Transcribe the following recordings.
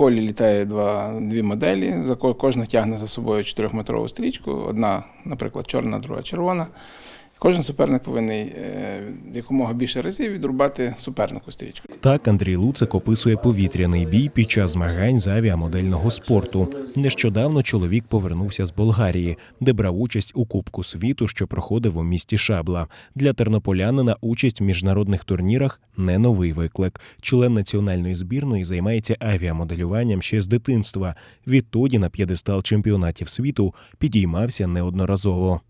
колі літає два, дві моделі. За кожна тягне за собою 4-метрову стрічку. Одна, наприклад, чорна, друга червона. Кожен суперник повинен якомога більше разів відрубати супернику стрічку. Так Андрій Луцик описує повітряний бій під час змагань з авіамодельного спорту. Нещодавно чоловік повернувся з Болгарії, де брав участь у Кубку світу, що проходив у місті Шабла. Для тернополянина участь в міжнародних турнірах не новий виклик. Член національної збірної займається авіамоделюванням ще з дитинства. Відтоді на п'єдестал чемпіонатів світу підіймався неодноразово.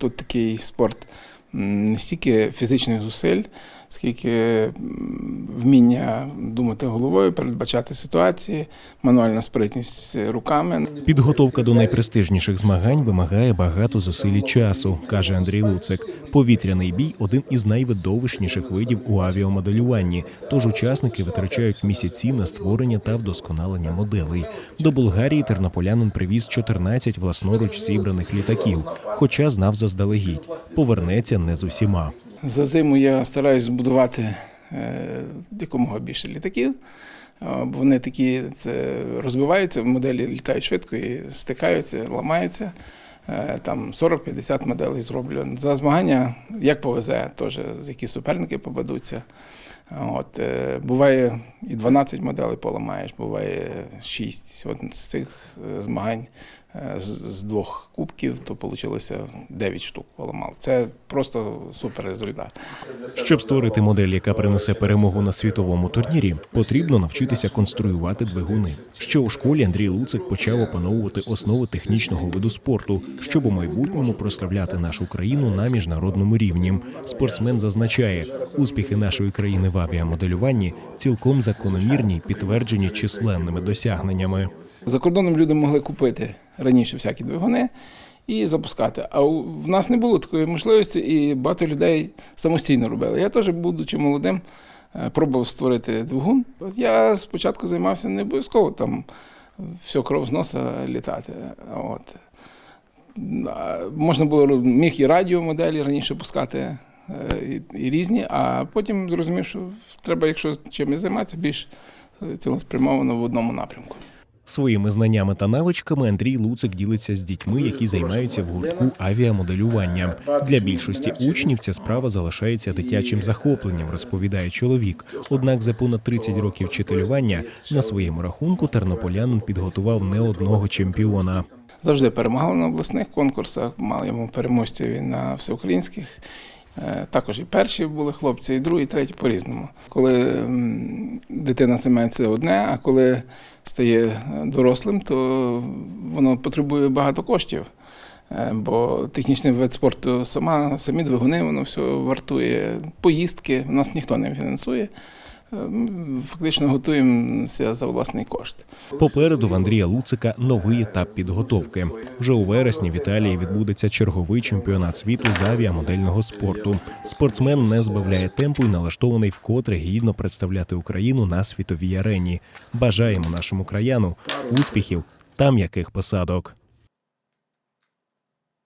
Тут такий спорт не стільки фізичних зусиль, скільки вміння думати головою, передбачати ситуації, мануальна спритність руками. Підготовка до найпрестижніших змагань вимагає багато зусиль і часу, каже Андрій Луцик. Повітряний бій один із найвидовищніших видів у авіамоделюванні. Тож учасники витрачають місяці на створення та вдосконалення моделей. До Болгарії тернополянин привіз 14 власноруч зібраних літаків, хоча знав заздалегідь. Повернеться не з усіма. За зиму я стараюсь збудувати е, якомога більше літаків. е, бо Вони такі це розбиваються, моделі літають швидко і стикаються, ламаються. Е, Там 40-50 моделей зроблю. За змагання, як повезе, теж які суперники попадуться. От, е, буває і 12 моделей поламаєш, буває 6. От з цих е, змагань е, з, двох кубків, то вийшло 9 штук поламав. Це просто супер результат. Щоб створити модель, яка принесе перемогу на світовому турнірі, потрібно навчитися конструювати двигуни. Ще у школі Андрій Луцик почав опановувати основи технічного виду спорту, щоб у майбутньому прославляти нашу країну на міжнародному рівні. Спортсмен зазначає, успіхи нашої країни в авіамоделюванні цілком закономірні, й підтверджені численними досягненнями. За кордоном люди могли купити раніше всякі двигуни і запускати. А в нас не було такої можливості, і багато людей самостійно робили. Я теж, будучи молодим, е, пробував створити двигун. Я спочатку займався не обов'язково там все кров з носа літати. От. Можна було міг і радіомоделі раніше пускати. Е, І, і різні, а потім зрозумів, що треба, якщо чимось займатися, більш е, цілеспрямовано в одному напрямку. Своїми знаннями та навичками Андрій Луцик ділиться з дітьми, які займаються в гуртку авіамоделювання. Для більшості учнів ця справа залишається дитячим захопленням, розповідає чоловік. Однак за понад 30 років вчителювання на своєму рахунку тернополянин підготував не одного чемпіона. Завжди перемагав на обласних конкурсах, мали йому переможців і на всеукраїнських. Е, Також і перші були хлопці, і другі, і треті по-різному. Коли дитина саме це одне, а коли стає дорослим, то воно потребує багато коштів. Е, Бо технічний вид спорту сама, самі двигуни, воно все вартує. Поїздки, у нас ніхто не фінансує. Е, м, Фактично готуємося за власний кошт. Попереду в Андрія Луцика новий етап підготовки. Вже у вересні в Італії відбудеться черговий чемпіонат світу з авіамодельного спорту. Спортсмен не збавляє темпу і налаштований вкотре гідно представляти Україну на світовій арені. Бажаємо нашому краяну успіхів та м'яких посадок.